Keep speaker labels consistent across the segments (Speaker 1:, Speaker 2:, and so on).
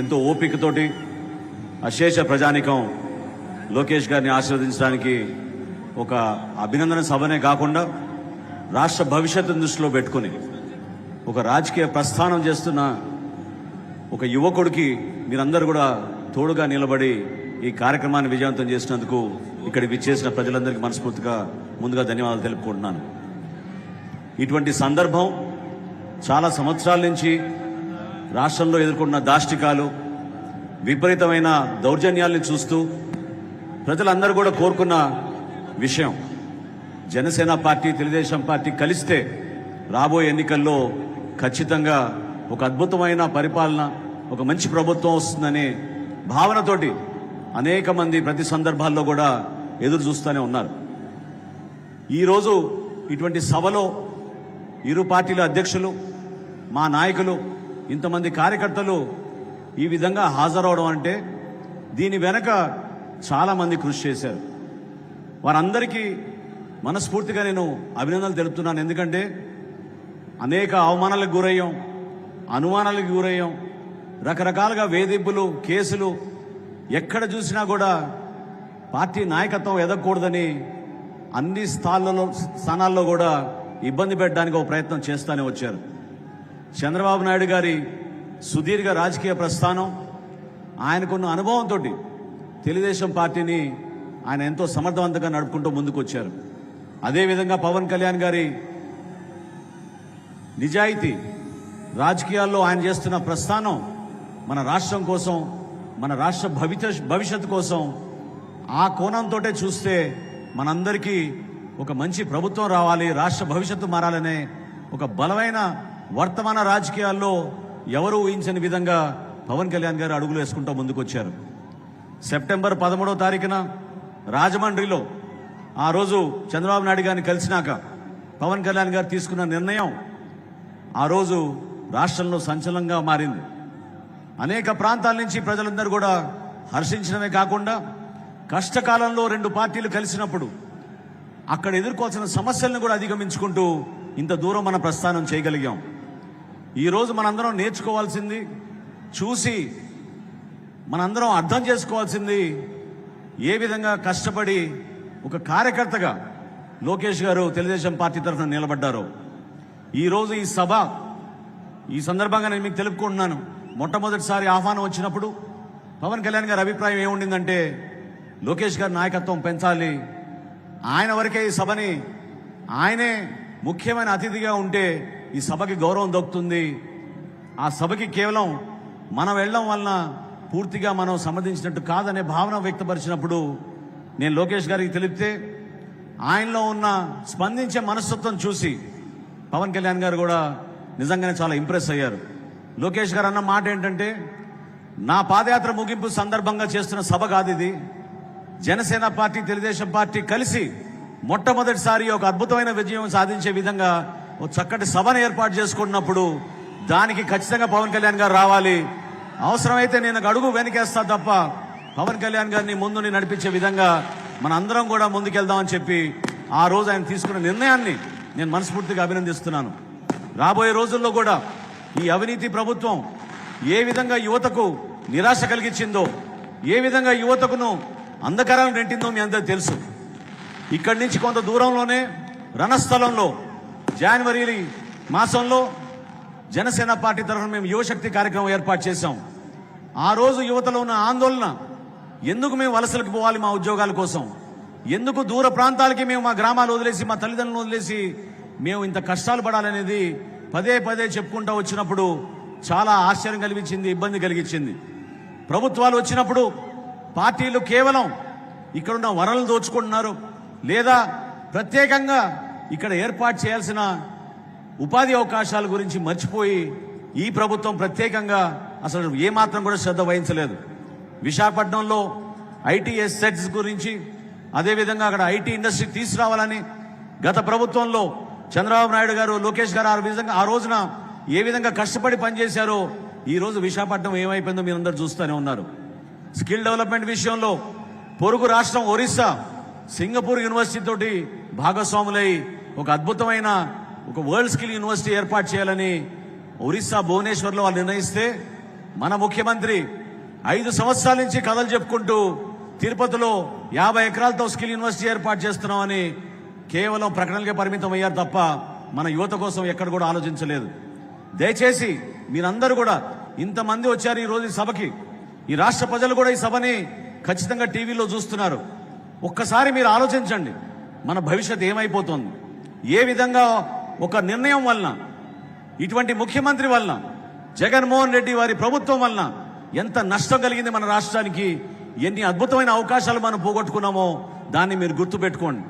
Speaker 1: ఎంతో ఓపికతోటి అశేష ప్రజానికం లోకేష్ గారిని ఆశీర్వదించడానికి ఒక అభినందన సభనే కాకుండా రాష్ట్ర భవిష్యత్తును దృష్టిలో పెట్టుకుని ఒక రాజకీయ ప్రస్థానం చేస్తున్న ఒక యువకుడికి మీరందరూ కూడా తోడుగా నిలబడి ఈ కార్యక్రమాన్ని విజయవంతం చేసినందుకు ఇక్కడ విచ్చేసిన ప్రజలందరికీ మనస్ఫూర్తిగా ముందుగా ధన్యవాదాలు తెలుపుకుంటున్నాను. ఇటువంటి సందర్భం చాలా సంవత్సరాల నుంచి రాష్ట్రంలో ఎదుర్కొన్న దాష్టికాలు విపరీతమైన దౌర్జన్యాల్ని చూస్తూ ప్రజలందరూ కూడా కోరుకున్న విషయం జనసేన పార్టీ తెలుగుదేశం పార్టీ కలిస్తే రాబోయే ఎన్నికల్లో ఖచ్చితంగా ఒక అద్భుతమైన పరిపాలన ఒక మంచి ప్రభుత్వం వస్తుందనే భావనతోటి అనేక మంది ప్రతి సందర్భాల్లో కూడా ఎదురు చూస్తూనే ఉన్నారు. ఈరోజు ఇటువంటి సభలో ఇరు పార్టీల అధ్యక్షులు మా నాయకులు ఇంతమంది కార్యకర్తలు ఈ విధంగా హాజరవడం అంటే దీని వెనక చాలామంది కృషి చేశారు. వారందరికీ మనస్ఫూర్తిగా నేను అభినందనలు తెలుపుతున్నాను. ఎందుకంటే అనేక అవమానాలకు గురయ్యాం అనుమానాలకు గురయ్యాం రకరకాలుగా వేధింపులు కేసులు ఎక్కడ చూసినా కూడా పార్టీ నాయకత్వం ఎదగకూడదని అన్ని స్థానాల్లో స్థానాల్లో కూడా ఇబ్బంది పెట్టడానికి ఒక ప్రయత్నం చేస్తూనే వచ్చారు. చంద్రబాబు నాయుడు గారి సుదీర్ఘ రాజకీయ ప్రస్థానం ఆయనకున్న అనుభవంతో తెలుగుదేశం పార్టీని ఆయన ఎంతో సమర్థవంతంగా నడుపుకుంటూ ముందుకొచ్చారు. అదేవిధంగా పవన్ కళ్యాణ్ గారి నిజాయితీ రాజకీయాల్లో ఆయన చేస్తున్న ప్రస్థానం మన రాష్ట్రం కోసం మన రాష్ట్ర భవిత భవిష్యత్తు కోసం ఆ కోణంతో చూస్తే మనందరికీ ఒక మంచి ప్రభుత్వం రావాలి రాష్ట్ర భవిష్యత్తు మారాలనే ఒక బలమైన వర్తమాన రాజకీయాల్లో ఎవరు ఊహించని విధంగా పవన్ కళ్యాణ్ గారు అడుగులు వేసుకుంటూ ముందుకొచ్చారు. సెప్టెంబర్ పదమూడవ తారీఖున రాజమండ్రిలో ఆ రోజు చంద్రబాబు నాయుడు గారిని కలిసినాక పవన్ కళ్యాణ్ గారు తీసుకున్న నిర్ణయం ఆ రోజు రాష్ట్రంలో సంచలనంగా మారింది. అనేక ప్రాంతాల నుంచి ప్రజలందరూ కూడా హర్షించడమే కాకుండా కష్టకాలంలో రెండు పార్టీలు కలిసినప్పుడు అక్కడ ఎదుర్కోవాల్సిన సమస్యలను కూడా అధిగమించుకుంటూ ఇంత దూరం మన ప్రస్థానం చేయగలిగాం. ఈరోజు మనందరం నేర్చుకోవాల్సింది చూసి మనందరం అర్థం చేసుకోవాల్సింది ఏ విధంగా కష్టపడి ఒక కార్యకర్తగా లోకేష్ గారు తెలుగుదేశం పార్టీ తరఫున నిలబడ్డారు. ఈరోజు ఈ సభ ఈ సందర్భంగా నేను మీకు తెలుపుకుంటున్నాను. మొట్టమొదటిసారి ఆహ్వానం వచ్చినప్పుడు పవన్ కళ్యాణ్ గారి అభిప్రాయం ఏముండిందంటే లోకేష్ గారి నాయకత్వం పెంచాలి. ఆయన వరకే ఈ సభని ఆయనే ముఖ్యమైన అతిథిగా ఉంటే ఈ సభకి గౌరవం దొక్కుతుంది. ఆ సభకి కేవలం మనం వెళ్ళడం వలన పూర్తిగా మనం సంబంధించినట్టు కాదనే భావన వ్యక్తపరిచినప్పుడు నేను లోకేష్ గారికి తెలిపితే ఆయనలో ఉన్న స్పందించే మనస్తత్వం చూసి పవన్ కళ్యాణ్ గారు కూడా నిజంగానే చాలా ఇంప్రెస్ అయ్యారు. లోకేష్ గారు అన్న మాట ఏంటంటే నా పాదయాత్ర ముగింపు సందర్భంగా చేస్తున్న సభ కాదు ఇది. జనసేన పార్టీ తెలుగుదేశం పార్టీ కలిసి మొట్టమొదటిసారి ఒక అద్భుతమైన విజయం సాధించే విధంగా ఒక చక్కటి సభను ఏర్పాటు చేసుకున్నప్పుడు దానికి ఖచ్చితంగా పవన్ కళ్యాణ్ గారు రావాలి. అవసరమైతే నేను అడుగు వెనకేస్తా తప్ప పవన్ కళ్యాణ్ గారిని ముందుని నడిపించే విధంగా మన అందరం కూడా ముందుకెళ్దామని చెప్పి ఆ రోజు ఆయన తీసుకున్న నిర్ణయాన్ని నేను మనస్ఫూర్తిగా అభినందిస్తున్నాను. రాబోయే రోజుల్లో కూడా ఈ అవినీతి ప్రభుత్వం ఏ విధంగా యువతకు నిరాశ కలిగించిందో ఏ విధంగా యువతకును అంధకారాలను రెంటిందో మీ అందరూ తెలుసు. ఇక్కడి నుంచి కొంత దూరంలోనే రణస్థలంలో జనవరి మాసంలో జనసేన పార్టీ తరఫున మేము యువశక్తి కార్యక్రమం ఏర్పాటు చేశాం. ఆ రోజు యువతలో ఉన్న ఆందోళన ఎందుకు మేము వలసలకు పోవాలి మా ఉద్యోగాల కోసం? ఎందుకు దూర ప్రాంతాలకి మేము మా గ్రామాలు వదిలేసి మా తల్లిదండ్రులను వదిలేసి మేము ఇంత కష్టాలు పడాలనేది పదే పదే చెప్పుకుంటూ వచ్చినప్పుడు చాలా ఆశ్చర్యం కలిగించింది ఇబ్బంది కలిగించింది. ప్రభుత్వాలు వచ్చినప్పుడు పార్టీలు కేవలం ఇక్కడున్న వనరులు దోచుకుంటున్నారు. లేదా ప్రత్యేకంగా ఇక్కడ ఏర్పాటు చేయాల్సిన ఉపాధి అవకాశాల గురించి మర్చిపోయి ఈ ప్రభుత్వం ప్రత్యేకంగా అసలు ఏమాత్రం కూడా శ్రద్ధ వహించలేదు. విశాఖపట్నంలో ఐటీ సెట్స్ గురించి అదేవిధంగా అక్కడ ఐటీ ఇండస్ట్రీ తీసుకురావాలని గత ప్రభుత్వంలో చంద్రబాబు నాయుడు గారు లోకేష్ గారు ఆ విధంగా ఆ రోజున ఏ విధంగా కష్టపడి పనిచేశారో ఈ రోజు విశాఖపట్నం ఏమైపోయిందో మీరు అందరు చూస్తూనే ఉన్నారు. స్కిల్ డెవలప్మెంట్ విషయంలో పొరుగు రాష్ట్రం ఒరిస్సా సింగపూర్ యూనివర్సిటీ తోటి భాగస్వాములై ఒక అద్భుతమైన ఒక వరల్డ్ స్కిల్ యూనివర్సిటీ ఏర్పాటు చేయాలని ఒరిస్సా భువనేశ్వర్లో వాళ్ళు నిర్ణయిస్తే మన ముఖ్యమంత్రి ఐదు సంవత్సరాల నుంచి కథలు చెప్పుకుంటూ తిరుపతిలో యాభై ఎకరాలతో స్కిల్ యూనివర్సిటీ ఏర్పాటు చేస్తున్నామని కేవలం ప్రకటనలకే పరిమితం అయ్యారు తప్ప మన యువత కోసం ఎక్కడ కూడా ఆలోచించలేదు. దయచేసి మీరందరూ కూడా ఇంతమంది వచ్చారు ఈ రోజు ఈ సభకి. ఈ రాష్ట్ర ప్రజలు కూడా ఈ సభని ఖచ్చితంగా టీవీలో చూస్తున్నారు. ఒక్కసారి మీరు ఆలోచించండి. మన భవిష్యత్ ఏమైపోతుంది? ఏ విధంగా ఒక నిర్ణయం వలన ఇటువంటి ముఖ్యమంత్రి వలన జగన్మోహన్ రెడ్డి వారి ప్రభుత్వం వలన ఎంత నష్టం కలిగింది మన రాష్ట్రానికి ఎన్ని అద్భుతమైన అవకాశాలు మనం పోగొట్టుకున్నామో దాన్ని మీరు గుర్తుపెట్టుకోండి.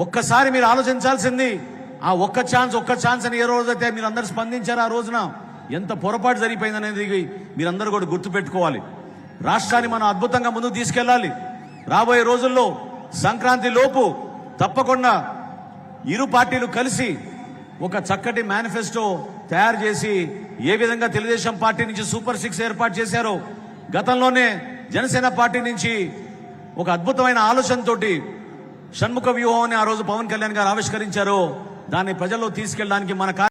Speaker 1: ఒక్కసారి మీరు ఆలోచించాల్సింది ఆ ఒక్క ఛాన్స్ ఒక్క ఛాన్స్ అని ఏ రోజైతే మీరు అందరు స్పందించారు ఆ రోజున ఎంత పొరపాటు జరిగిపోయిందనేది మీరందరూ కూడా గుర్తుపెట్టుకోవాలి. రాష్ట్రాన్ని మనం అద్భుతంగా ముందుకు తీసుకెళ్ళాలి. రాబోయే రోజుల్లో సంక్రాంతి లోపు తప్పకుండా ఇరు పార్టీలు కలిసి ఒక చక్కటి మేనిఫెస్టో తయారు చేసి ఏ విధంగా తెలుగుదేశం పార్టీ నుంచి సూపర్ సిక్స్ ఏర్పాటు చేశారో గతంలోనే జనసేన పార్టీ నుంచి ఒక అద్భుతమైన ఆలోచనతోటి షణ్ముఖ వ్యూహం అని ఆ రోజు పవన్ కళ్యాణ్ గారు ఆవిష్కరించారో దాన్ని ప్రజల్లో తీసుకెళ్ళడానికి మన